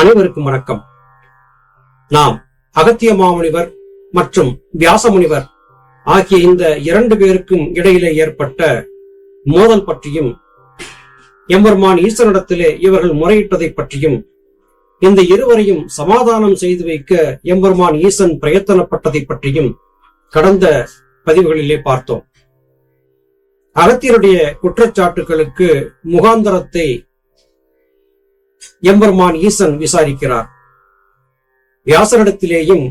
அனைவருக்கும் வணக்கம். நாம் அகத்திய மாமுனிவர் மற்றும் வியாசமுனிவர் ஆகிய இந்த இரண்டு பேருக்கும் இடையிலே ஏற்பட்ட மோதல் பற்றியும் எம்பெருமான் ஈஸ்வரிடத்திலே இவர்கள் முறையிட்டதை பற்றியும் இந்த இருவரையும் சமாதானம் செய்து வைக்க எம்பெருமான் ஈசன் பிரயத்தனப்பட்டதை பற்றியும் கடந்த பதிவுகளிலே பார்த்தோம். அகத்தியருடைய குற்றச்சாட்டுகளுக்கு முகாந்தரத்தை எம்பெருமான் ஈசன் விசாரிக்கிறார். வியாசனிடத்திலேயும்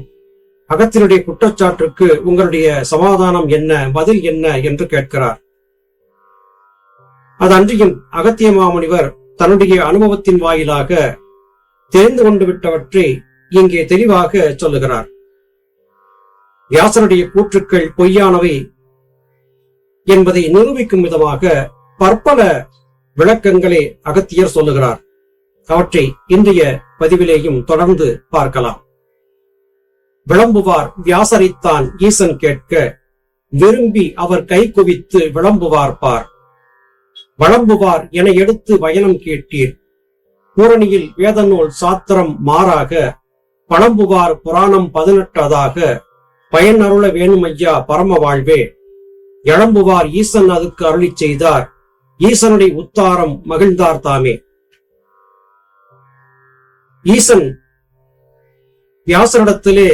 அகத்தினுடைய குற்றச்சாட்டுக்கு உங்களுடைய சமாதானம் என்ன பதில் என்ன என்று கேட்கிறார். அது அன்றியும் அகத்திய மாமுனிவர் தன்னுடைய அனுபவத்தின் வாயிலாக தெரிந்து கொண்டு விட்டவற்றை இங்கே தெளிவாக சொல்லுகிறார். வியாசனுடைய கூற்றுக்கள் பொய்யானவை என்பதை நிரூபிக்கும் விதமாக பற்பல விளக்கங்களை அகத்தியர் சொல்லுகிறார். அவற்றை இன்றைய பதிவிலேயும் தொடர்ந்து பார்க்கலாம். விளம்புவார் வியாசரைத்தான் ஈசன் கேட்க விரும்பி அவர் கை குவித்து விளம்புவார் பார். வளம்புவார் என எடுத்து வயனம் கேட்டீர். பூரணியில் வேதநூல் சாத்திரம் மாறாக பழம்புவார் புராணம் பதினெட்டதாக பயன் அருள வேணுமையா பரம வாழ்வே எழம்புவார் ஈசன் அதுக்கு அருளி செய்தார். ஈசனுடைய உத்தாரம் மகிழ்ந்தார் தாமே. ஈசன் வியாசரிடத்திலே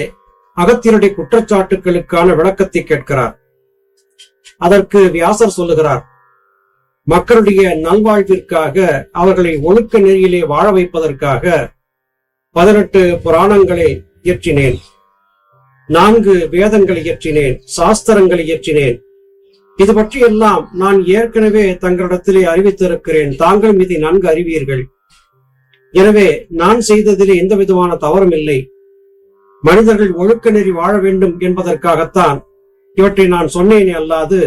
அகத்தியருடைய குற்றச்சாட்டுகளுக்கான விளக்கத்தை கேட்கிறார். அதற்கு வியாசர் சொல்லுகிறார் மக்களுடைய நல்வாழ்விற்காக அவர்களை ஒழுக்க நெறியிலே வாழ வைப்பதற்காக பதினெட்டு புராணங்களை இயற்றினேன். நான்கு வேதங்களை இயற்றினேன் சாஸ்திரங்களை இயற்றினேன். இது பற்றியெல்லாம் நான் ஏற்கனவே தங்களிடத்திலே அறிவித்திருக்கிறேன். தாங்களும் இதை நன்கு அறிவீர்கள். எனவே நான் செய்ததிலே எந்த விதமான தவறும் இல்லை. மனிதர்கள் ஒழுக்க நெறி வாழ வேண்டும் என்பதற்காகத்தான் இவற்றை நான் சொன்னேனே அல்லாது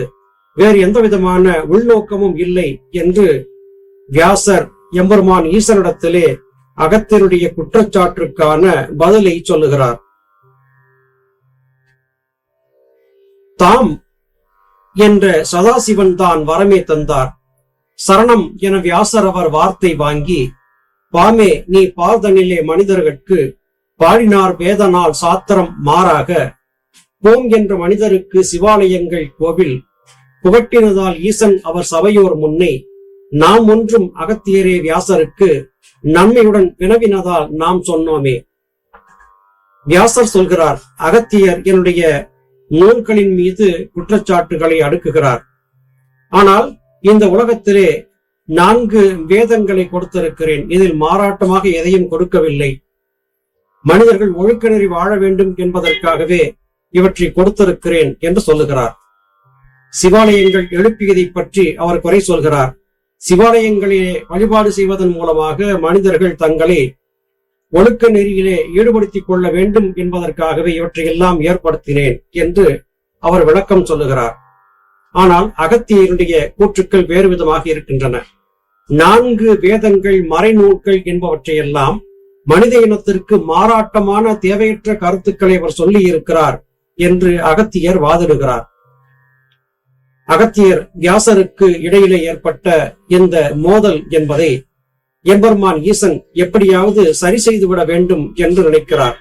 வேறு எந்த விதமான உள்நோக்கமும் இல்லை என்று வியாசர் எம்பெருமான் ஈசனிடத்திலே அகத்தினுடைய குற்றச்சாட்டுக்கான பதிலை சொல்லுகிறார். தாம் என்ற சதாசிவன் தான் வரமே தந்தார். சரணம் என வியாசர் அவர் வார்த்தை வாங்கி பாமே நீ பார்தனிலே மனிதர்களுக்கு பாடினார் வேதனால் சாத்திரம் மாறாக. போம் என்ற மனிதருக்கு சிவாலயங்கள் கோவில் புகட்டினதால் ஈசன் அவர் சபையோர் முன்னே நாம் ஒன்றும் அகத்தியரே வியாசருக்கு நன்மையுடன் வினவினதால் நாம் சொன்னோமே. வியாசர் சொல்கிறார் அகத்தியர் என்னுடைய நூல்களின் மீது குற்றச்சாட்டுகளை அடுக்குகிறார். ஆனால் இந்த உலகத்திலே நான்கு வேதங்களை கொடுத்திருக்கிறேன். இதில் மாறாட்டமாக எதையும் கொடுக்கவில்லை. மனிதர்கள் ஒழுக்க நெறி வாழ வேண்டும் என்பதற்காகவே இவற்றை கொடுத்திருக்கிறேன் என்று சொல்லுகிறார். சிவாலயங்கள் எழுப்பியதை பற்றி அவர் குறை சொல்கிறார். சிவாலயங்களிலே வழிபாடு செய்வதன் மூலமாக மனிதர்கள் தங்களை ஒழுக்க நெறியிலே ஈடுபடுத்திக் கொள்ள வேண்டும் என்பதற்காகவே இவற்றையெல்லாம் ஏற்படுத்தினேன் என்று அவர் விளக்கம் சொல்லுகிறார். ஆனால் அகத்தியருடைய கூற்றுக்கள் வேறு விதமாக இருக்கின்றன. நான்கு வேதங்கள் மறைநூல்கள் என்பவற்றையெல்லாம் மனித இனத்திற்கு மாறாட்டமான தேவையற்ற கருத்துக்களை அவர் சொல்லி இருக்கிறார் என்று அகத்தியர் வாதிடுகிறார். அகத்தியர் வியாசருக்கு இடையிலே ஏற்பட்ட இந்த மோதல் என்பதை எம்பெருமான் ஈசன் எப்படியாவது சரி செய்துவிட வேண்டும் என்று நினைக்கிறார்.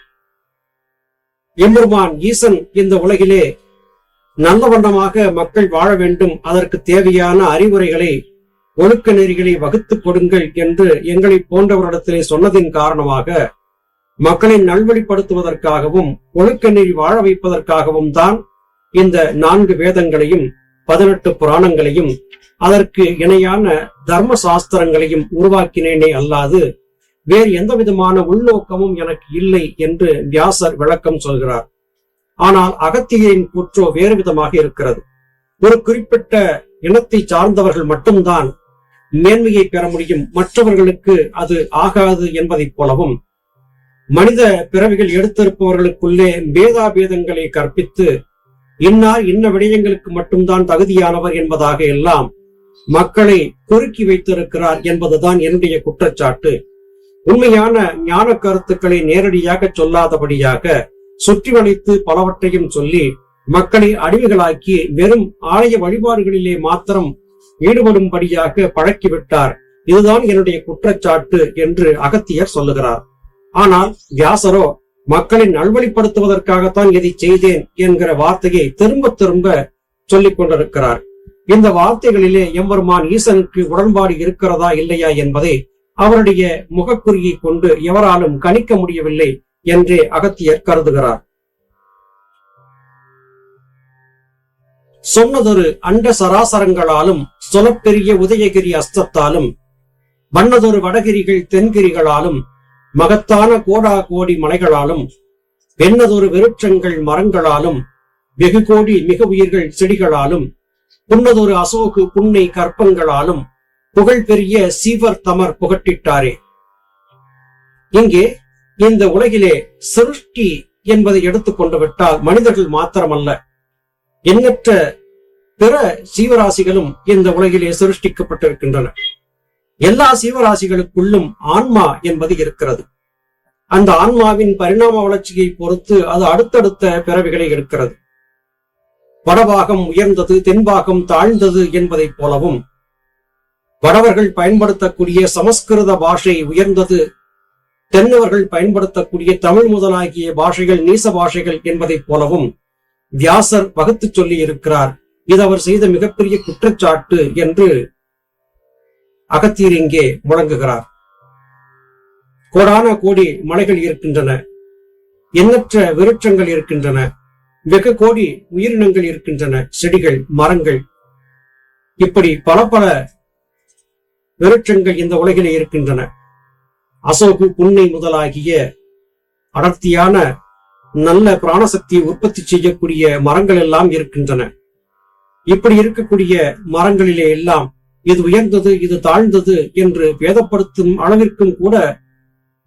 எம்பெருமான் ஈசன் இந்த உலகிலே நல்ல வண்ணமாக மக்கள் வாழ வேண்டும் அதற்கு தேவையான அறிவுரைகளை ஒழுக்க நெறிகளை வகுத்துக் கொடுங்கள் என்று எங்களை போன்றவரிடத்திலே சொன்னதின் காரணமாக மக்களை நல்வழிப்படுத்துவதற்காகவும் ஒழுக்க நெறி வாழ வைப்பதற்காகவும் தான் இந்த நான்கு வேதங்களையும் பதினெட்டு புராணங்களையும் அதற்கு இணையான தர்ம சாஸ்திரங்களையும் உருவாக்கினேனே அல்லாது வேறு எந்த விதமான உள்நோக்கமும் எனக்கு இல்லை என்று வியாசர் விளக்கம் சொல்கிறார். ஆனால் அகத்தியரின் கூற்றோ வேறு விதமாக இருக்கிறது. ஒரு குறிப்பிட்ட இனத்தை சார்ந்தவர்கள் மட்டும்தான் மேன்மையை பெற முடியும். மற்றவர்களுக்கு அது ஆகாது என்பதைப் போலவும் மனித பிறவிகள் எடுத்திருப்பவர்களுக்குள்ளே பேதாபேதங்களை கற்பித்து இன்னார் இன்ன விடயங்களுக்கு மட்டும்தான் தகுதியானவர் என்பதாக எல்லாம் மக்களை குறுக்கி வைத்திருக்கிறார் என்பதுதான் என்னுடைய குற்றச்சாட்டு. உண்மையான ஞான கருத்துக்களை நேரடியாக சொல்லாதபடியாக சுற்றி வளைத்து பலவற்றையும் சொல்லி மக்களை அடிமைகளாக்கி வெறும் ஆலய வழிபாடுகளிலே மாத்திரம் ஈடுபடும்படியாக பழக்கிவிட்டார். இதுதான் என்னுடைய குற்றச்சாட்டு என்று அகத்தியர் சொல்லுகிறார். ஆனால் வியாசரோ மக்களை நல்வழிப்படுத்துவதற்காகத்தான் இதை செய்தேன் என்கிற வார்த்தையை திரும்ப திரும்ப சொல்லிக் கொண்டிருக்கிறார். இந்த வார்த்தைகளிலே எம்பெருமான் ஈசனுக்கு உடன்பாடு இருக்கிறதா இல்லையா என்பதை அவருடைய முகக்குறியை கொண்டு எவராலும் கணிக்க முடியவில்லை என்றே அகத்தியர் கருதுகிறார். சொன்னதொரு அண்ட சராசரங்களாலும் சொலப்பெரிய உதயகிரி அஸ்தத்தாலும் வண்ணதொரு வடகிரிகள் தென்கிரிகளாலும் மகத்தான கோடா கோடி மலைகளாலும் வெண்ணதொரு விருட்சங்கள் மரங்களாலும் வெகு கோடி மிக உயிர்கள் செடிகளாலும் புன்னதொரு அசோகு புன்னை கற்பங்களாலும் புகழ் பெரிய சீவர் தமர் புகட்டிட்டாரே. இங்கே இந்த உலகிலே சிருஷ்டி என்பதை எடுத்துக்கொண்டு விட்டால் மனிதர்கள் மாத்திரமல்ல. எண்ணற்ற பிற சீவராசிகளும் இந்த உலகிலே சிருஷ்டிக்கப்பட்டிருக்கின்றன. எல்லா சீவராசிகளுக்குள்ளும் ஆன்மா என்பது இருக்கிறது. அந்த ஆன்மாவின் பரிணாம வளர்ச்சியை பொறுத்து அது அடுத்தடுத்த பிறவிகளை எடுக்கிறது. வடபாகம் உயர்ந்தது தென்பாகம் தாழ்ந்தது என்பதைப் போலவும் வடவர்கள் பயன்படுத்தக்கூடிய சமஸ்கிருத பாஷை உயர்ந்தது தென்னவர்கள் பயன்படுத்தக்கூடிய தமிழ் முதலாகிய பாஷைகள் நீச பாஷைகள் என்பதைப் போலவும் வியாசர் வகுத்து சொல்லி இருக்கிறார். இது அவர் செய்த மிகப்பெரிய குற்றச்சாட்டு என்று அகத்தியர் இங்கே முழங்குகிறார். கோடான கோடி மலைகள் இருக்கின்றன. எண்ணற்ற விருட்சங்கள் இருக்கின்றன. வெகு கோடி உயிரினங்கள் இருக்கின்றன. செடிகள் மரங்கள். இப்படி பல பல விருட்சங்கள் இந்த உலகிலே இருக்கின்றன. அசோகு புன்னை முதலாகிய அடர்த்தியான நல்ல பிராணசக்தியை உற்பத்தி செய்யக்கூடிய மரங்கள் எல்லாம் இருக்கின்றன. இப்படி இருக்கக்கூடிய மரங்களிலே எல்லாம் இது உயர்ந்தது இது தாழ்ந்தது என்று பேதப்படுத்தும் அளவிற்கும் கூட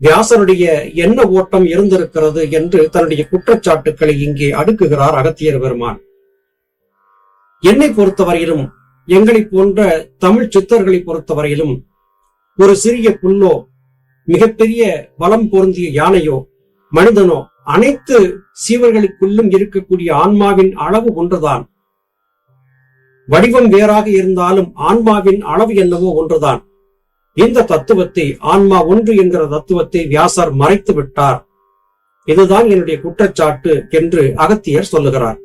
வியாசருடைய எண்ண ஓட்டம் இருந்திருக்கிறது என்று தன்னுடைய குற்றச்சாட்டுக்களை இங்கே அடுக்குகிறார் அகத்தியர் பெருமான். என்னை பொறுத்தவரையிலும் எங்களை போன்ற தமிழ் சித்தர்களை பொறுத்தவரையிலும் ஒரு சிறிய புல்லோ மிகப்பெரிய பலம் பொருந்திய யானையோ மனிதனோ அனைத்து சீவர்களுக்குள்ளும் இருக்கக்கூடிய ஆன்மாவின் அளவு ஒன்றுதான். வடிவம் வேறாக இருந்தாலும் ஆன்மாவின் அளவு என்னவோ ஒன்றுதான். இந்த தத்துவத்தை ஆன்மா ஒன்று என்கிற தத்துவத்தை வியாசர் மறைத்து விட்டார். இதுதான் என்னுடைய குற்றச்சாட்டு என்று அகத்தியர் சொல்லுகிறார்.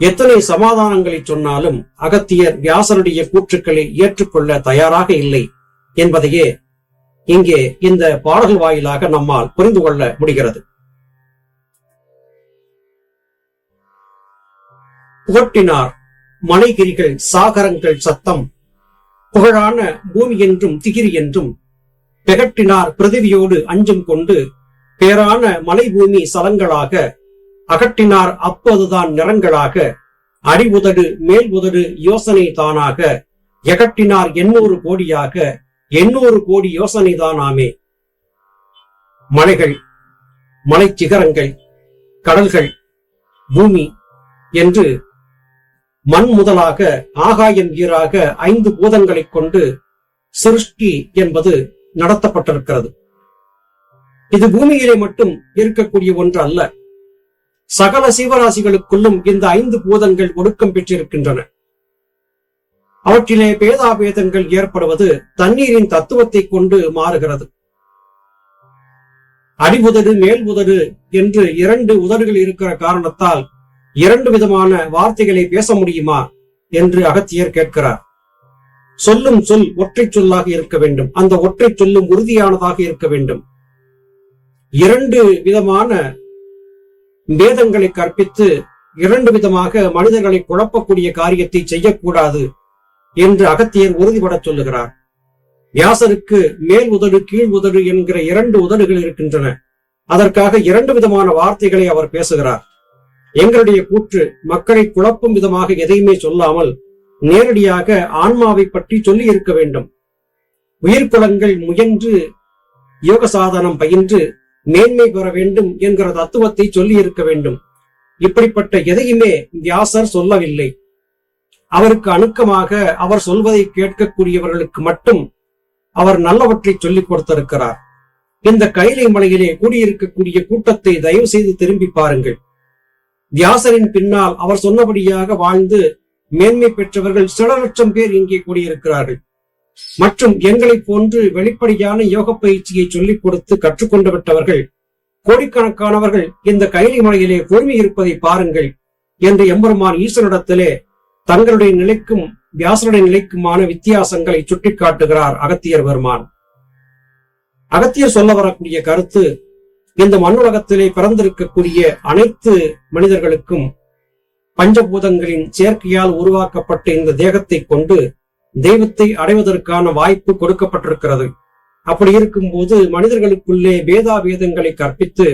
எத்தனை சமாதானங்களை சொன்னாலும் அகத்தியர் வியாசருடைய கூற்றுக்களை ஏற்றுக்கொள்ள தயாராக இல்லை என்பதையே இங்கே இந்த பாடல் வாயிலாக நம்மால் புரிந்து கொள்ள முடிகிறது. புகட்டினார் மலைகிரிகள் சாகரங்கள் சத்தம். புகழான பூமி என்றும் திகிரி என்றும். பெகட்டினார் பிருதிவியோடு அஞ்சும் கொண்டு பேரான மலைபூமி சலங்களாக. அகட்டினார் அப்போதுதான் நிறங்களாக. அடிவுதடு மேல் உதடு யோசனை தானாக. எகட்டினார் எண்ணூறு கோடியாக. எண்ணூறு கோடி யோசனை ஆமே மலைகள் மலை சிகரங்கள் கடல்கள் பூமி என்று மண் முதலாக ஆகாயம் ஈராக ஐந்து பூதங்களை கொண்டு சிருஷ்டி என்பது நடத்தப்பட்டிருக்கிறது. இது பூமியிலே மட்டும் இருக்கக்கூடிய ஒன்று அல்ல. சகல சீவராசிகளுக்குள்ளும் இந்த ஐந்து பூதங்கள் ஒடுக்கம் பெற்றிருக்கின்றன. அவற்றிலே பேதாபேதங்கள் ஏற்படுவது தண்ணீரின் தத்துவத்தை கொண்டு மாறுகிறது. அடிபுதடு மேல் உதடு என்று இரண்டு உதடுகள் இருக்கிற காரணத்தால் இரண்டு விதமான வார்த்தைகளை பேச முடியுமா என்று அகத்தியர் கேட்கிறார். சொல்லும் சொல் ஒற்றை சொல்லாக இருக்க வேண்டும். அந்த ஒற்றை சொல்லும் உறுதியானதாக இருக்க வேண்டும். இரண்டு விதமான வேதங்களை கற்பித்து இரண்டு விதமாக மனிதர்களை குழப்பக்கூடிய காரியத்தை செய்யக்கூடாது. என்று அகத்தியர் உறுதிபட சொல்லுகிறார். வியாசருக்கு மேல் உதடு கீழ் உதடு என்கிற இரண்டு உதடுகள் இருக்கின்றன. அதற்காக இரண்டு விதமான வார்த்தைகளை அவர் பேசுகிறார். எங்களுடைய கூற்று மக்களை குழப்பும் விதமாக எதையுமே சொல்லாமல் நேரடியாக ஆன்மாவை பற்றி சொல்லி இருக்க வேண்டும் உயிர்குலங்கள் முயன்று யோக சாதனம் பயின்று மேன்மை பெற வேண்டும் என்கிற தத்துவத்தை சொல்லி இருக்க வேண்டும். இப்படிப்பட்ட எதையுமே வியாசர் சொல்லவில்லை. அவருக்கு அணுக்கமாக அவர் சொல்வதை கேட்கக்கூடியவர்களுக்கு மட்டும் அவர் நல்லவற்றை சொல்லிக் கொடுத்திருக்கிறார். இந்த கைலை மலையிலே கூடியிருக்கக்கூடிய கூட்டத்தை தயவு செய்து திரும்பி பாருங்கள். வியாசரின் பின்னால் அவர் சொன்னபடியாக வாழ்ந்து மேன்மை பெற்றவர்கள் சில லட்சம் பேர் இங்கே கூடியிருக்கிறார்கள். மற்றும் எங்களைப் போன்று வெளிப்படையான யோக பயிற்சியை சொல்லிக் கொடுத்து கற்றுக்கொண்டு விட்டவர்கள் கோடிக்கணக்கானவர்கள் இந்த கைலி மலையிலே பொறுமை இருப்பதை பாருங்கள் என்று எம்பெருமான் ஈஸ்வரிடத்திலே தங்களுடைய நிலைக்கும் வியாசருடைய நிலைக்குமான வித்தியாசங்களை சுட்டிக்காட்டுகிறார் அகத்தியர் பெருமான். அகத்தியர் சொல்ல வரக்கூடிய கருத்து இந்த மண்ணுலகத்திலே பிறந்திருக்கக்கூடிய அனைத்து மனிதர்களுக்கும் பஞ்சபூதங்களின் சேர்க்கையால் உருவாக்கப்பட்ட இந்த தேகத்தை கொண்டு தெய்வத்தை அடைவதற்கான வாய்ப்பு கொடுக்கப்பட்டிருக்கிறது. அப்படி இருக்கும்போது மனிதர்களுக்குள்ளே வேதா வேதங்களை கற்பித்து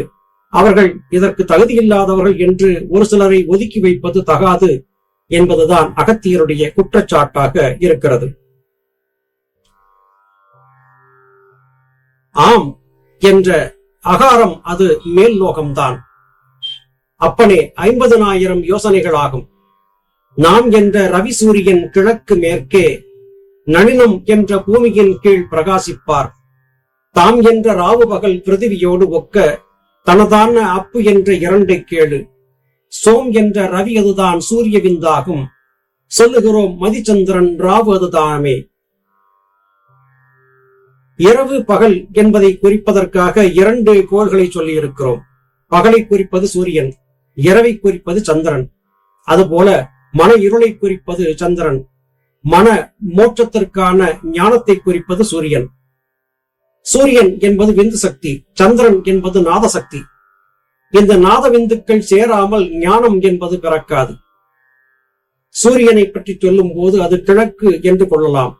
அவர்கள் இதற்கு தகுதியில்லாதவர்கள் என்று ஒரு சிலரை ஒதுக்கி வைப்பது தகாது. என்பதுதான் அகத்தியருடைய குற்றச்சாட்டாக இருக்கிறது. ஆம் என்ற அகாரம் அது மேல் லோகம்தான். அப்பனே ஐம்பதனாயிரம் யோசனைகளாகும். நாம் என்ற ரவி சூரியன் கிழக்கு மேற்கே நளினம் என்ற பூமியின் கீழ் பிரகாசிப்பார். தாம் என்ற ராவு பகல் பிருதிவியோடு ஒக்க தனதான அப்பு என்ற இரண்டை கேளு. சோம் என்ற ரவி அதுதான் சூரிய விந்தாகும். சொல்லுகிறோம் மதிச்சந்திரன் ராவு அதுதானே. இரவு பகல் என்பதை குறிப்பதற்காக இரண்டு கோள்களை சொல்லியிருக்கிறோம். பகலை குறிப்பது சூரியன் இரவை குறிப்பது சந்திரன். அதுபோல மன இருளை குறிப்பது சந்திரன் மன மோட்சத்திற்கான ஞானத்தை குறிப்பது சூரியன். சூரியன் என்பது விந்து சக்தி சந்திரன் என்பது நாத சக்தி இந்த நாதவிந்துக்கள் சேராமல் ஞானம் என்பது பிறக்காது. சூரியனை பற்றி சொல்லும் போது அது கிழக்கு என்று கொள்ளலாம்.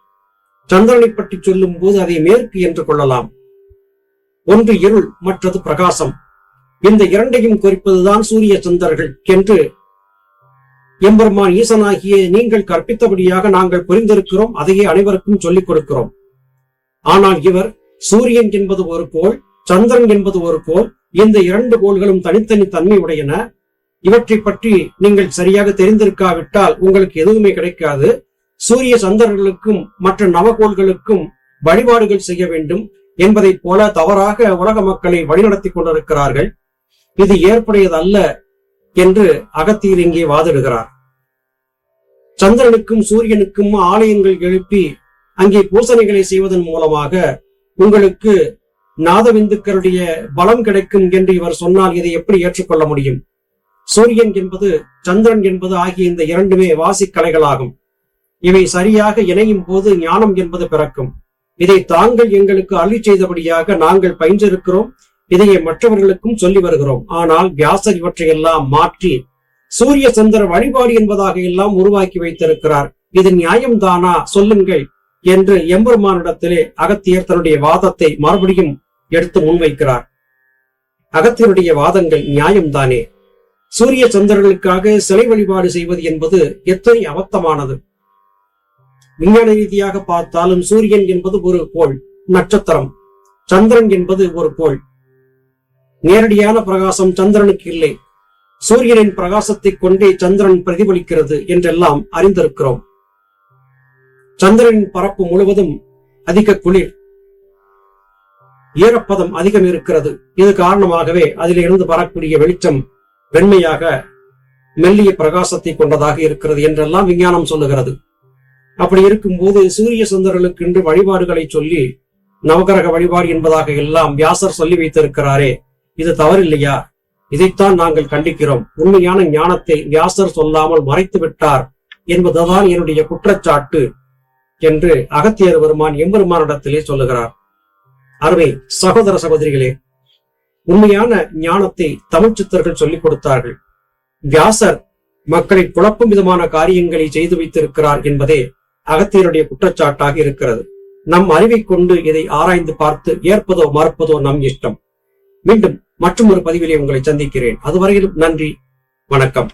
சந்திரனை பற்றி சொல்லும் போது அதை மேற்கு என்று கொள்ளலாம். ஒன்று இருள் மற்றது பிரகாசம். இந்த இரண்டையும் குறிப்பதுதான் சூரிய சந்திரர்கள் என்று எம்பெருமான் ஈசனாகிய நீங்கள் கற்பித்தபடியாக நாங்கள் புரிந்திருக்கிறோம் அதையே அனைவருக்கும் சொல்லிக் கொடுக்கிறோம். ஆனால் இவர் சூரியன் என்பது ஒரு கோள் சந்திரன் என்பது ஒரு கோல் இந்த இரண்டு கோள்களும் தனித்தனி தன்மை உடையன. இவற்றை பற்றி நீங்கள் சரியாக தெரிந்திருக்காவிட்டால் உங்களுக்கு எதுவுமே கிடைக்காது. சூரிய சந்திரர்களுக்கும் மற்ற நவகோள்களுக்கும் வழிபாடுகள் செய்ய வேண்டும் என்பதைப் போல தவறாக உலக மக்களை வழிநடத்தி கொண்டிருக்கிறார்கள். இது ஏற்புடையதல்ல என்று அகத்தியர் இங்கே வாதிடுகிறார். சந்திரனுக்கும் சூரியனுக்கும் ஆலயங்கள் எழுப்பி அங்கே பூசணைகளை செய்வதன் மூலமாக உங்களுக்கு நாதவிந்துக்களுடைய பலம் கிடைக்கும் என்று இவர் சொன்னால் இதை எப்படி ஏற்றுக்கொள்ள முடியும்? சூரியன் என்பது சந்திரன் என்பது ஆகிய இந்த இரண்டுமே வாசிக்கலைகளாகும் இவை சரியாக இணையும் போது ஞானம் என்பது பிறக்கும். இதை தாங்கள் எங்களுக்கு அள்ளி செய்தபடியாக நாங்கள் பயின்றிருக்கிறோம். இதையே மற்றவர்களுக்கும் சொல்லி வருகிறோம். ஆனால் வியாசர் இவற்றையெல்லாம் மாற்றி சூரிய சந்திர வழிபாடு என்பதாக எல்லாம் உருவாக்கி வைத்திருக்கிறார். இது நியாயம்தானா? சொல்லுங்கள் என்று எம்பெருமானிடத்திலே அகத்தியர் தன்னுடைய வாதத்தை மறுபடியும் எடுத்து முன்வைக்கிறார். அகத்தியருடைய வாதங்கள் நியாயம்தானே? சூரிய சந்திரர்களுக்காக சிலை வழிபாடு செய்வது என்பது எத்தனை அபத்தமானது? விஞ்ஞான ரீதியாக பார்த்தாலும் சூரியன் என்பது ஒரு கோள் நட்சத்திரம். சந்திரன் என்பது ஒரு கோள். நேரடியான பிரகாசம் சந்திரனுக்கு இல்லை. சூரியனின் பிரகாசத்தை கொண்டே சந்திரன் பிரதிபலிக்கிறது என்றெல்லாம் அறிந்திருக்கிறோம். சந்திரனின் பரப்பு முழுவதும் அதிக குளிர் ஈரப்பதம் அதிகம் இருக்கிறது. இது காரணமாகவே அதிலிருந்து வரக்கூடிய வெளிச்சம் வெண்மையாக மெல்லிய பிரகாசத்தை கொண்டதாக இருக்கிறது என்றெல்லாம் விஞ்ஞானம் சொல்லுகிறது. அப்படி இருக்கும்போது சூரிய சுந்தரர்களுக்கு என்று வழிபாடுகளை சொல்லி நவகிரக வழிபாடு என்பதாக எல்லாம் வியாசர் சொல்லி வைத்திருக்கிறாரே இது தவறில்லையா? இதைத்தான் நாங்கள் கண்டிக்கிறோம். உண்மையான ஞானத்தை வியாசர் சொல்லாமல் மறைத்து விட்டார் என்பதுதான் என்னுடைய குற்றச்சாட்டு என்று அகத்தியர் பெருமான் எம்பெருமானிடத்திலே சொல்லுகிறார். அருமை சகோதர சகோதரிகளே உண்மையான ஞானத்தை தமிழ் சித்தர்கள் சொல்லிக் கொடுத்தார்கள். வியாசர் மக்களை குழப்பும் விதமான காரியங்களை செய்து வைத்திருக்கிறார் என்பதே அகத்தியருடைய குற்றச்சாட்டாக இருக்கிறது. நம் அறிவை கொண்டு இதை ஆராய்ந்து பார்த்து ஏற்பதோ மறுப்பதோ நம் இஷ்டம். மீண்டும் மற்றும் ஒரு பதிவிலே உங்களை சந்திக்கிறேன். அதுவரையிலும் நன்றி வணக்கம்.